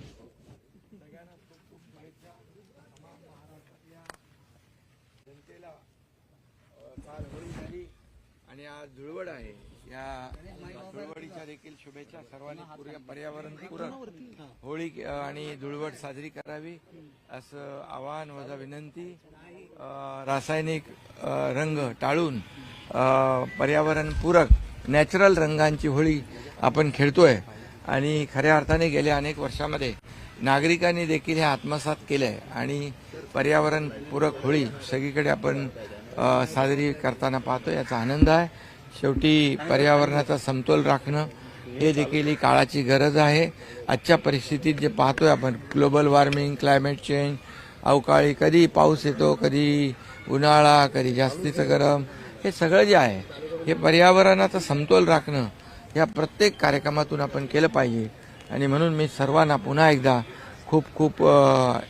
सगळ्यांना खूप खूप शुभेच्छा तमाम महाराष्ट्रातल्या जनतेला काल होळी झाली आणि आज धुळवड आहे. या धुळवडीच्या देखील शुभेच्छा सर्वांनी पर्यावरणपूरक होळी आणि धुळवड साजरी करावी असं आवाहन वजा विनंती. रासायनिक रंग टाळून पर्यावरणपूरक नॅचरल रंगांची होळी आपण खेळतोय. आणि खऱ्या अर्थाने गेल्या अनेक वर्षामध्ये नागरिकांनी देखील हे आत्मसात केलंय आणि पर्यावरणपूरक होळी सगळीकडे आपण साजरी करताना पाहतो याचा आनंद आहे. शेवटी पर्यावरणाचा समतोल राखणं हे देखील ही काळाची गरज आहे. आजच्या परिस्थितीत जे पाहतोय आपण ग्लोबल वॉर्मिंग क्लायमेट चेंज अवकाळी कधी पाऊस येतो कधी उन्हाळा कधी जास्तीचं गरम हे सगळं जे आहे हे पर्यावरणाचा समतोल राखणं या प्रत्येक कार्यक्रमातून आपण केलं पाहिजे. आणि म्हणून मी सर्वांना पुन्हा एकदा खूप खूप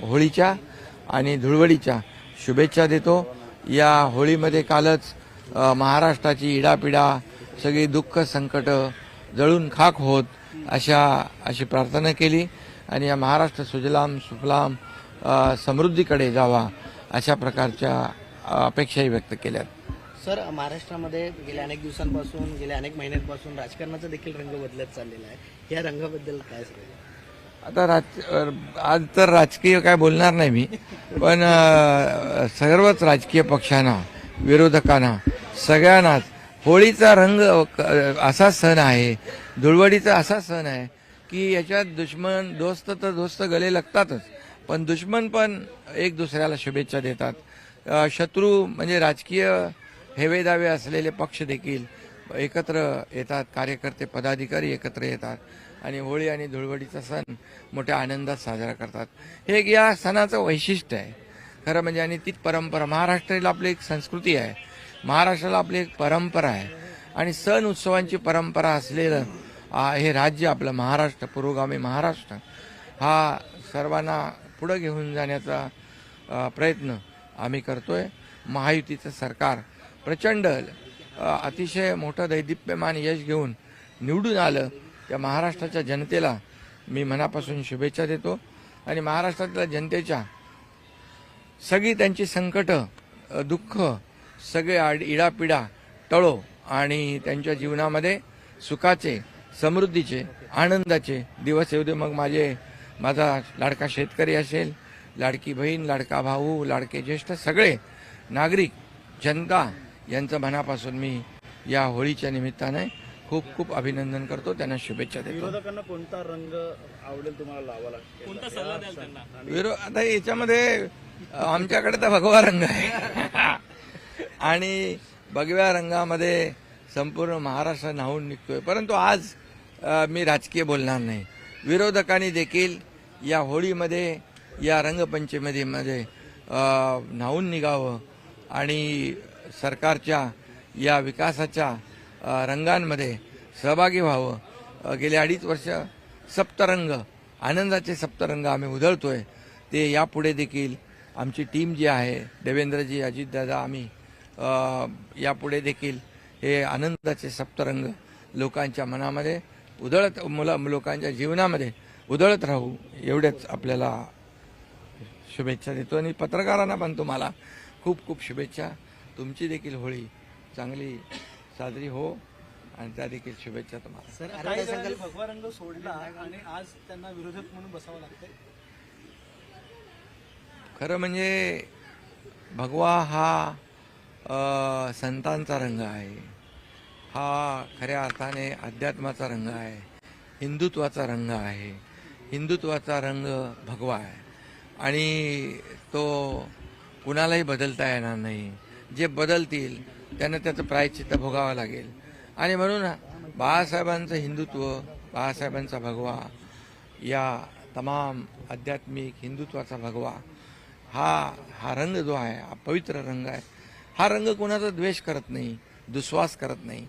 होळीच्या आणि धुळवडीच्या शुभेच्छा देतो. या होळीमध्ये कालच महाराष्ट्राची इडापिडा सगळी दुःख संकट जळून खाक होत अशा अशी प्रार्थना केली. आणि या महाराष्ट्र सुजलाम सुफलाम समृद्धीकडे जावा अशा प्रकारच्या अपेक्षाही व्यक्त केल्यात. सर महाराष्ट्रामध्ये गेल्या अनेक दिवसांपासून गेल्या अनेक महिन्यांपासून राजकारणाचा देखील रंग बदलत चाललेला आहे. या रंगाबद्दल काय सांगाल आता राज आज तर राजकीय काय बोलणार नाही मी पण सर्वच राजकीय पक्षांना विरोधकांना सगळ्यांनाच होळीचा रंग असा सण आहे धुळवडीचा असा सण आहे की याच्यात दुश्मन दोस्त तर दोस्त गले लागतातच पण दुश्मन पण एक दुसऱ्याला शुभेच्छा देतात. शत्रू म्हणजे राजकीय हेवेदावे असलेले पक्ष देखील एकत्र येतात कार्यकर्ते पदाधिकारी एकत्र येतात आणि होळी आणि धुळवडीचा सण मोठ्या आनंदात साजरा करतात. हे एक या सणाचं वैशिष्ट्य आहे. खरं म्हणजे आणि तीच परंपरा महाराष्ट्राला आपली एक संस्कृती आहे. महाराष्ट्राला आपली एक परंपरा आहे. आणि सण उत्सवांची परंपरा असलेलं हे राज्य आपलं महाराष्ट्र पुरोगामी महाराष्ट्र हा सर्वांना पुढं घेऊन जाण्याचा प्रयत्न आम्ही करतोय. महायुतीचं सरकार प्रचंड अतिशय मोठं दैदिप्यमान यश घेऊन निवडून आलं त्या महाराष्ट्राच्या जनतेला. मी मनापासून शुभेच्छा देतो. आणि महाराष्ट्रातल्या जनतेच्या सगळी त्यांची संकटं दुःख सगळे आड इडापिडा टळो आणि त्यांच्या जीवनामध्ये सुखाचे समृद्धीचे आनंदाचे दिवस येऊ दे. मग माझे माझा लाडका शेतकरी असेल लाडकी बहीण लाडका भाऊ लाडके ज्येष्ठ सगळे नागरिक जनता यांचं मनापासून मी या होळीच्या निमित्ताने खूप खूप अभिनंदन करतो. त्यांना शुभेच्छा देतो. विरोधकांना कोणता रंग आवडेल तुम्हाला लावायला? कोणता सल्ला द्याल त्यांना? विरो आता याच्यामध्ये आमच्याकडे तर भगवा रंग आहे. आणि भगव्या रंगामध्ये संपूर्ण महाराष्ट्र न्हावून निघतोय. परंतु आज मी राजकीय बोलणार नाही. विरोधकांनी देखील या होळीमध्ये या रंगपंचमीमध्ये न्हावून निघावं. आणि सरकारच्या या विकासाच्या रंगांमध्ये सहभागी व्हावं. गेले अडीच वर्ष सप्तरंग आनंदाचे सप्तरंग आम्ही उधळतोय. ते यापुढे देखील आमची टीम जी आहे देवेंद्रजी अजितदादा आम्ही यापुढे देखील हे आनंदाचे सप्तरंग लोकांच्या मनामध्ये उधळत मुला लोकांच्या जीवनामध्ये उधळत राहू एवढ्याच आपल्याला शुभेच्छा देतो. आणि पत्रकारांना पण तुम्हाला खूप खूप शुभेच्छा. तुमची देखील होळी चांगली साजरी हो आणि त्या देखील शुभेच्छा तुम्हाला. सर काही जणांनी भगवा रंग सोडला आणि आज त्यांना विरोधक म्हणून बसावं लागतंय. खरं म्हणजे भगवा हा अ, संतांचा रंग आहे. हा खऱ्या अर्थाने अध्यात्माचा रंग आहे. हिंदुत्वाचा रंग आहे. हिंदुत्वाचा रंग भगवा आहे. आणि तो कुणालाही बदलता येणार नाही. जे बदलतील त्यांना त्याचं प्रायश्चित्त भोगावं लागेल. आणि म्हणून बाळासाहेबांचं हिंदुत्व बाळासाहेबांचा भगवा या तमाम आध्यात्मिक हिंदुत्वाचा भगवा हा हा रंग जो आहे हा पवित्र रंग आहे हा रंग कोणाचा द्वेष करत नाही दुस्वास करत नाही.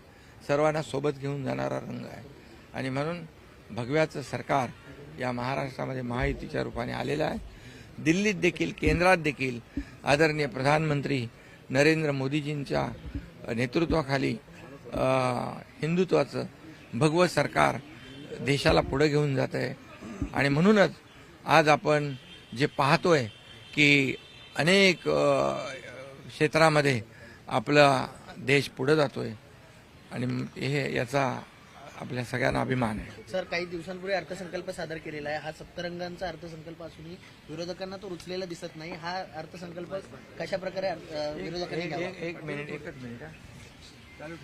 सर्वांना सोबत घेऊन जाणारा रंग आहे. आणि म्हणून भगव्याचं सरकार या महाराष्ट्रामध्ये महायुतीच्या रूपाने आलेलं आहे. दिल्लीत देखील केंद्रात देखील आदरणीय प्रधानमंत्री नरेंद्र मोदीजींच्या नेतृत्वाखाली हिंदुत्वाचं भगवत सरकार देशाला पुढे घेऊन जात आहे. आणि म्हणूनच आज आपण जे पाहतोय की अनेक क्षेत्रामध्ये आपला देश पुढे जातोय. आणि हे याचा आपल्या सगळ्यांना अभिमान आहे. सर काही दिवसांपूर्वी अर्थसंकल्प सादर केलेला आहे. हा सप्तरंगांचा अर्थसंकल्प असूनही विरोधकांना तो रुचलेला दिसत नाही. हा अर्थसंकल्प कशा प्रकारे विरोधकांनी एक मिनिट एकच मिनिट चालू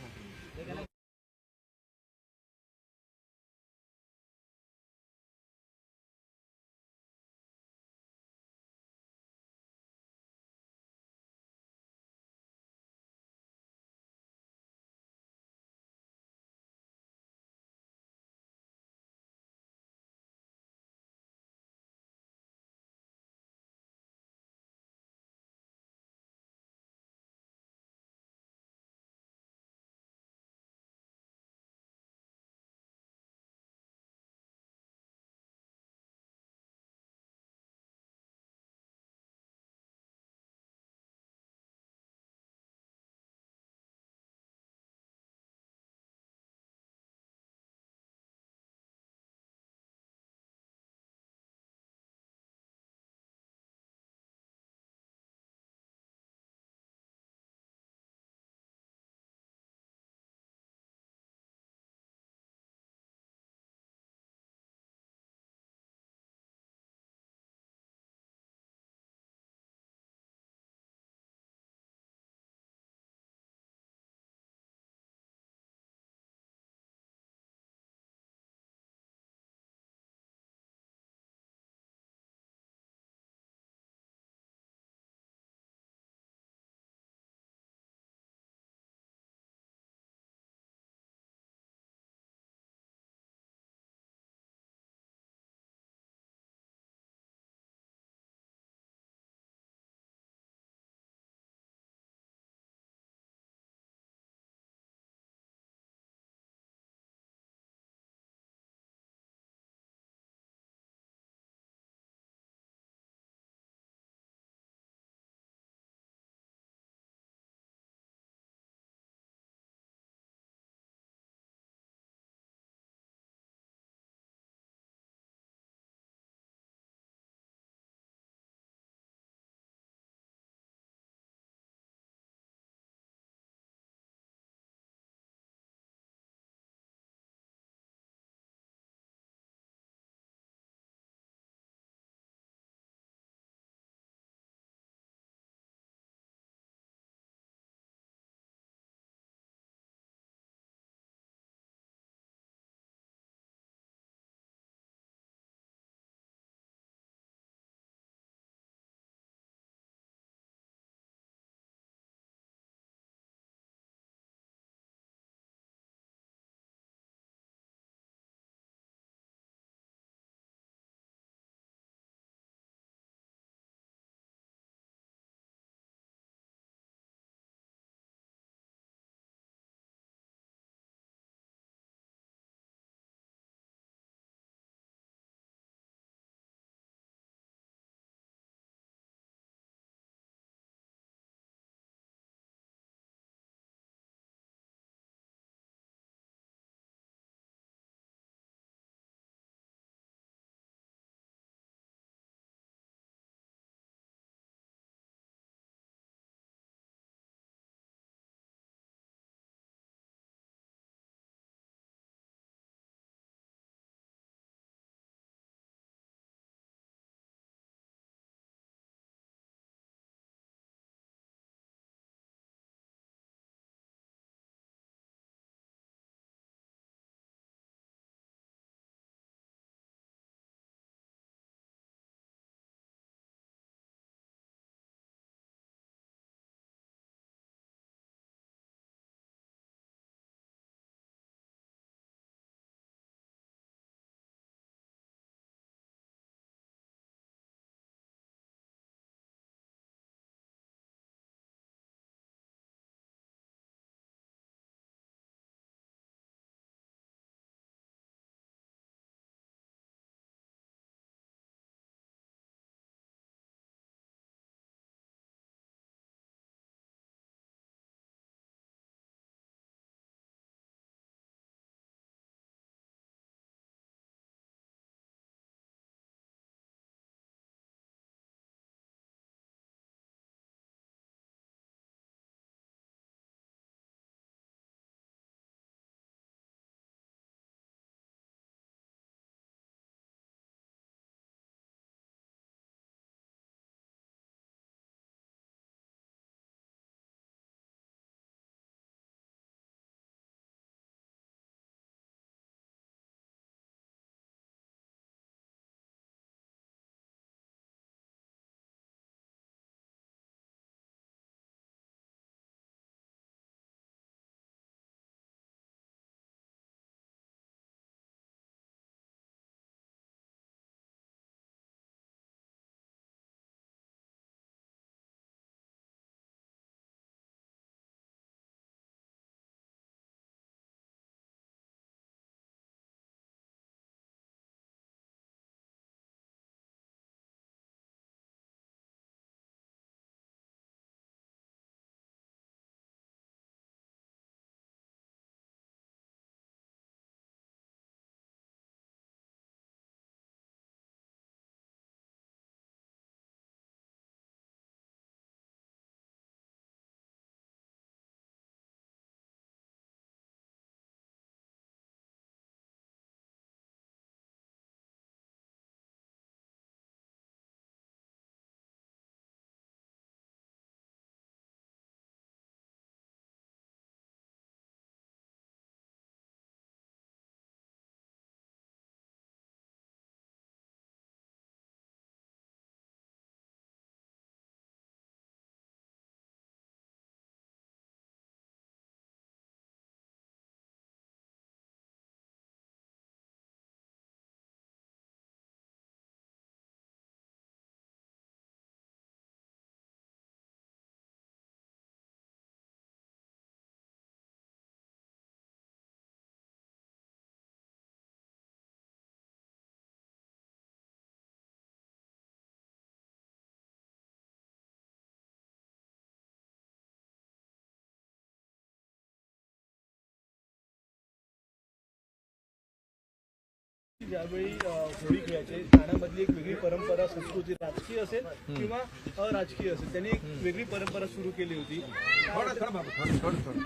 ज्यावेळी होळी खेळायचे ठाण्यामधली एक वेगळी परंपरा संस्कृती राजकीय असेल किंवा अराजकीय असेल त्यांनी एक वेगळी परंपरा सुरू केली होती. थोडं थोडं बाबा थोडं थोडं थोडं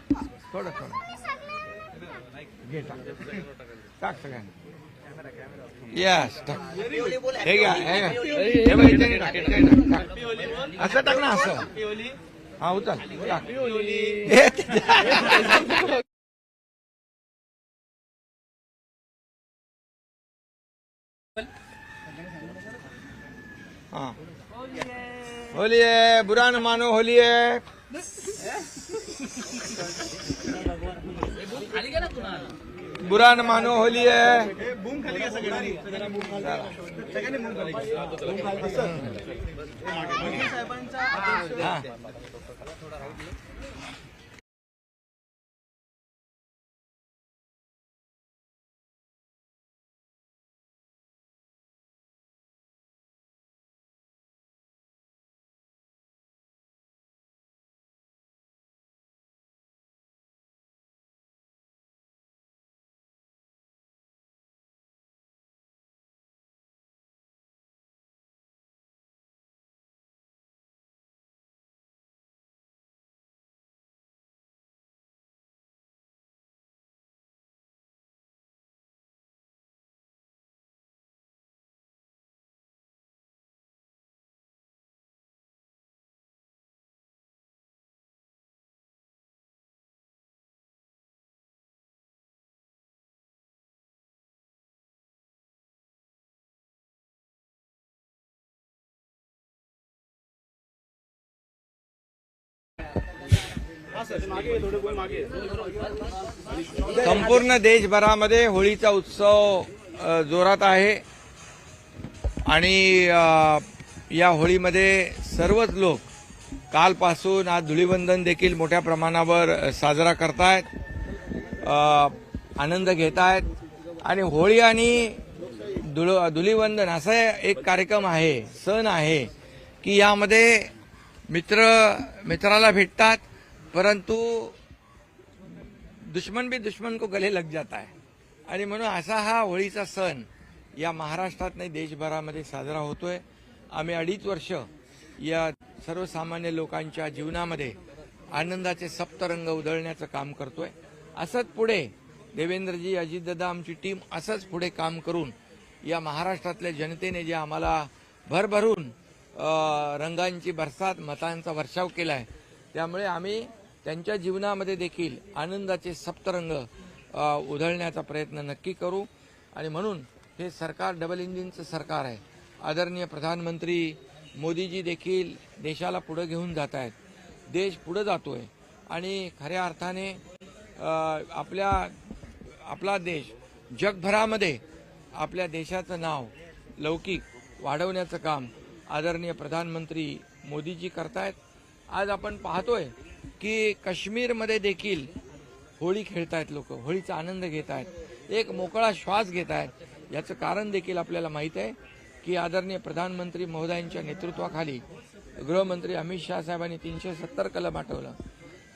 थोडं थोडं. घे टाक. टाक सगळ्यांना. यस टाक. हे घ्या. असं टाक ना असं. हा उचल टाक हे. होली है बुरा न मानो होली है बुरा न मानो होली संपूर्ण देशभरामध्ये होळीचा उत्सव जोरात आहे. आणि या होळीमध्ये सर्वच लोक कालपासून आज धुलीवंदन देखील मोठ्या प्रमाणावर साजरा करतायत आनंद घेत आहेत आणि होळी आणि धुळ धुलीवंदन असा एक कार्यक्रम आहे सण आहे की यामध्ये मित्र मित्राला भेटतात. परंतु दुश्मन भी दुश्मन को गले लग जाता है। आणि म्हणून असा हा होळीचा सण या महाराष्ट्रात नाही देशभरामध्ये साजरा होतोय. आम्ही अडीच वर्ष या सर्वसामान्य लोकांच्या जीवनामध्ये आनंदाचे सप्तरंग उधळण्याचं काम करतोय. असंच पुढे देवेंद्रजी अजितदादा आमची टीम असंच पुढे काम करून या महाराष्ट्रातल्या जनतेने जे आम्हाला भरभरून रंगांची बरसात मतांचा वर्षाव केलाय त्यामुळे आम्ही त्यांच्या जीवनामध्ये देखील आनंदाचे सप्तरंग उधळण्याचा प्रयत्न नक्की करू. आणि म्हणून हे सरकार डबल इंजिनचं सरकार आहे. आदरणीय प्रधानमंत्री मोदीजी देखील देशाला पुढे घेऊन जात आहेत देश पुढे आहे आणि खऱ्या अर्थाने आपल्या आपला देश जगभरामध्ये आपल्या देशाचं नाव लौकिक वाढवण्याचं काम आदरणीय प्रधानमंत्री मोदीजी करतायत. आज आपण पाहतोय की काश्मीरमध्ये देखील होळी खेळतायत लोक होळीचा आनंद घेत आहेत एक मोकळा श्वास घेत आहेत याचं कारण देखील आपल्याला माहीत आहे की आदरणीय प्रधानमंत्री महोदयांच्या नेतृत्वाखाली गृहमंत्री अमित शहा साहेबांनी तीनशे सत्तर कलम आठवलं.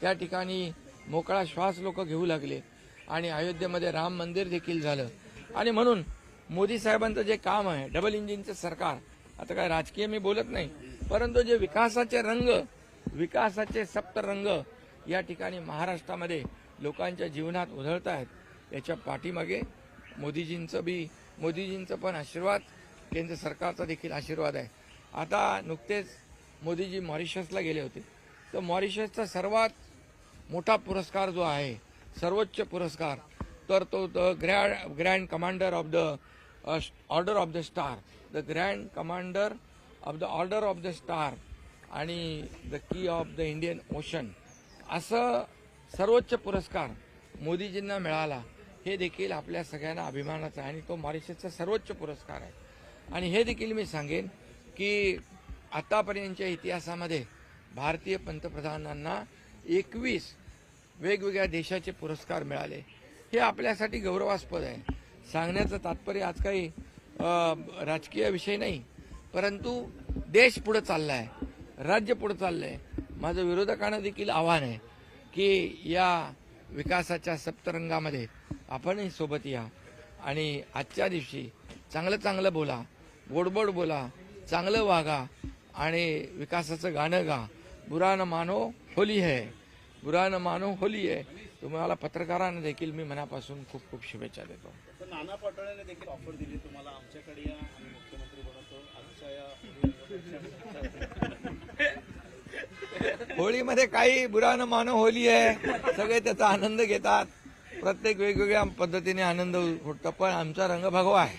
त्या ठिकाणी मोकळा श्वास लोक घेऊ लागले आणि अयोध्येमध्ये राम मंदिर देखील झालं. आणि म्हणून मोदी साहेबांचं जे काम आहे डबल इंजिनचं सरकार आता काय राजकीय मी बोलत नाही परंतु जे विकासाचे रंग विकासाचे सप्तरंग या ठिकाणी महाराष्ट्रामध्ये लोकांच्या जीवनात उधळत आहेत. याच्या पाठीमागे मोदीजींचं बी मोदीजींचं पण आशीर्वाद केंद्र सरकारचा देखील आशीर्वाद आहे. आता नुकतेच मोदीजी मॉरिशसला गेले होते. तर मॉरिशसचा सर्वात मोठा पुरस्कार जो आहे सर्वोच्च पुरस्कार तर तो the grand grand commander of the order of the star the grand commander of the order of the star आणि the key of the Indian ocean असं सर्वोच्च पुरस्कार मोदीजींना मिळाला हे देखील आपल्या सगळ्यांना अभिमानाचा आहे आणि तो मॉरिशसचा सर्वोच्च पुरस्कार आहे. आणि हे देखील मी सांगेन की आतापर्यंतच्या इतिहासामध्ये भारतीय पंतप्रधानांना एकवीस वेगवेगळ्या देशाचे पुरस्कार मिळाले. हे आपल्यासाठी गौरवास्पद आहे. सांगण्याचं तात्पर्य आज काही राजकीय विषय नाही परंतु देश पुढं चालला आहे राज्य पुढे चाललं आहे माझं विरोधकांना देखील आव्हान आहे की या विकासाच्या सप्तरंगामध्ये आपणही सोबत या आणि आजच्या दिवशी चांगलं चांगलं बोला गोडबोड बोला चांगलं वागा आणि विकासाचं गाणं गा. बुरा न मानो होली है. बुरा न मानो होली आहे तुम्हाला पत्रकारांना देखील मी मनापासून खूप खूप शुभेच्छा देतो. नाना पटोळेने देखील ऑफर दिली तुम्हाला. आमच्याकडे या मुख्यमंत्री बनवतो. आमच्या या होळीमध्ये काही बुरानं मानव होली आहे. सगळे त्याचा आनंद घेतात. प्रत्येक वेगवेगळ्या पद्धतीने आनंद फुटतो पण आमचा रंग भगवा आहे.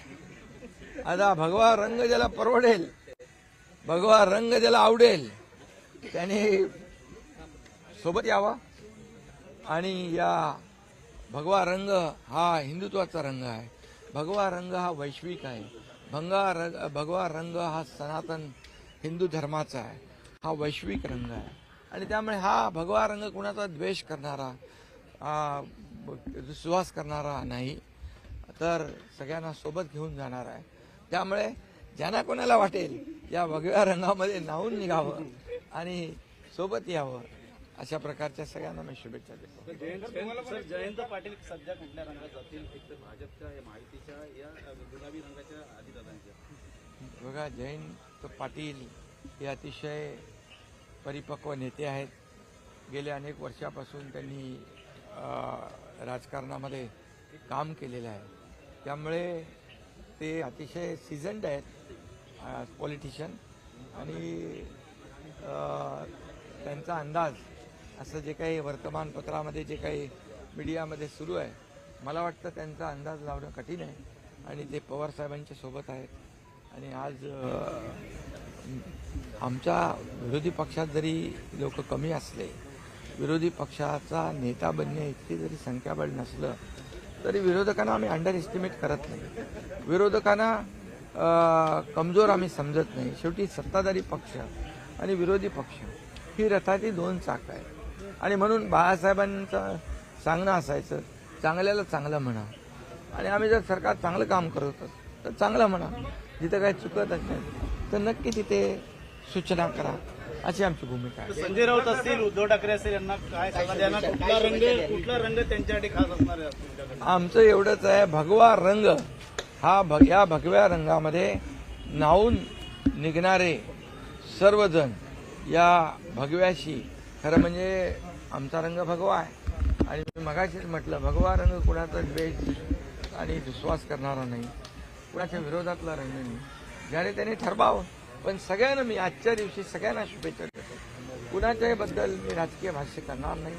आता भगवा रंग ज्याला परवडेल भगवा रंग ज्याला आवडेल त्याने सोबत यावा. आणि या भगवा रंग हा हिंदुत्वाचा रंग आहे. भगवा रंग हा वैश्विक आहे. भंगा रंग भगवा रंग हा सनातन हिंदू धर्माचा आहे. हा वैश्विक रंग आहे. आणि त्यामुळे हा भगवा रंग कुणाचा द्वेष करणारा सुवास करणारा नाही. तर सगळ्यांना सोबत घेऊन जाणार आहे. त्यामुळे ज्यांना कोणाला वाटेल या भगव्या रंगामध्ये नाहून निघावं आणि सोबत यावं. अशा प्रकारच्या सगळ्यांना मी शुभेच्छा देतो. जयंत पाटील सध्या कुठल्या रंगात जातील? एक तर भाजपच्या या माहितीच्या या गुलाबी रंगाच्या बघा जयंत पाटील हे अतिशय परिपक्व नेते आहेत. गेल्या अनेक वर्षापासून त्यांनी राजकारणामध्ये काम केलेलं आहे. त्यामुळे ते अतिशय सिझन्ड आहेत पॉलिटिशियन आणि त्यांचा अंदाज असं जे काही वर्तमानपत्रामध्ये जे काही मीडियामध्ये सुरू आहे मला वाटतं त्यांचा अंदाज लावणं कठीण आहे. आणि ते पवार साहेबांच्या सोबत आहेत. आणि आज आमच्या विरोधी पक्षात जरी लोक कमी असले विरोधी पक्षाचा नेता बनणे इतकी जरी संख्याबळ नसलं तरी विरोधकांना आम्ही अंडर एस्टिमेट करत नाही. विरोधकांना कमजोर आम्ही समजत नाही. शेवटी सत्ताधारी पक्ष आणि विरोधी पक्ष ही रथाची दोन चाक आहे. आणि म्हणून बाळासाहेबांचं सांगणं असायचं चांगल्याला चांगलं म्हणा. आणि आम्ही जर सरकार चांगलं काम करत तर चांगलं म्हणा. जिथं काही चुकत असेल तर नक्की तिथे सूचना करा. अशी आमची भूमिका आहे. संजय राऊत असतील उद्धव ठाकरे असतील यांना काय सांगा त्यांना कुठला रंग कुठला रंग त्यांच्यासाठी खास असणार आहे? आमचं एवढंच आहे भगवा रंग. हा भग या भगव्या रंगामध्ये नाहून निघणारे सर्वजण या भगव्याशी खरं म्हणजे आमचा रंग भगवा आहे. आणि मी मगाशीच म्हटलं भगवा रंग कुणाचा द्वेष आणि विश्वास करणारा नाही. कुणाच्या विरोधातला रंग नाही. ज्याने त्याने ठरवावं. पण सगळ्यांना मी आजच्या दिवशी सगळ्यांना शुभेच्छा देतो. कुणाच्याही बद्दल मी राजकीय भाष्य करणार नाही.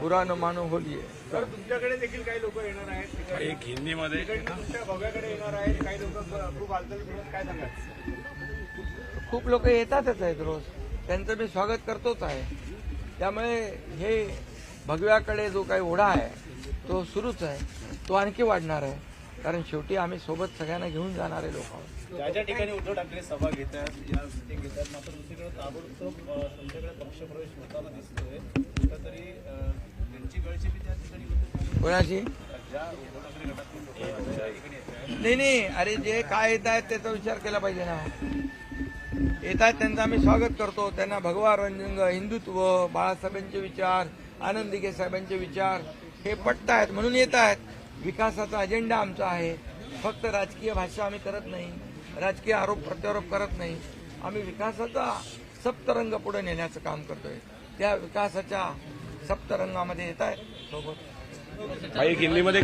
बुरा न मानो होली तर तुमच्याकडे देखील काही लोक येणार आहेत एक हिंदीमध्ये भव्याकडे येणार आहेत. काही लोक खूप हालचाल काय सांगाल? खूप लोक येतातच आहेत रोज. त्यांचं मी स्वागत करतोच आहे. त्यामुळे हे भगव्याकडे जो काही ओढा आहे तो सुरूच आहे. तो आणखी वाढणार आहे. कारण शेवटी आम्ही सोबत सगळ्यांना घेऊन जाणारे लोक आहोत. ज्या ज्या ठिकाणी उद्धव ठाकरे सभा घेत आहेत या आहेत मात्र दुसरीकडे ताबडतोब तुमच्याकडे पक्षप्रवेश होताना दिसतोय. कुठंतरी त्यांची गळचेपी त्या ठिकाणी कोणाची? नाही नाही अरे जे काय येत आहेत त्याचा विचार केला पाहिजे ना. येत आहेत त्यांचं आम्ही स्वागत करतो. त्यांना भगवा रंग हिंदुत्व बाळासाहेबांचे विचार आनंद दिघे साहेबांचे विचार हे पटत आहेत म्हणून येत आहेत. विकासाचा अजेंडा आमचा आहे. फक्त राजकीय भाषा आम्ही करत नाही. राजकीय आरोप प्रत्यारोप करत नाही. आम्ही विकासाचा सप्तरंग पुढे नेण्याचं काम करतोय. त्या विकासाच्या सप्तरंगामध्ये येत आहे सोबत हिंदीमध्ये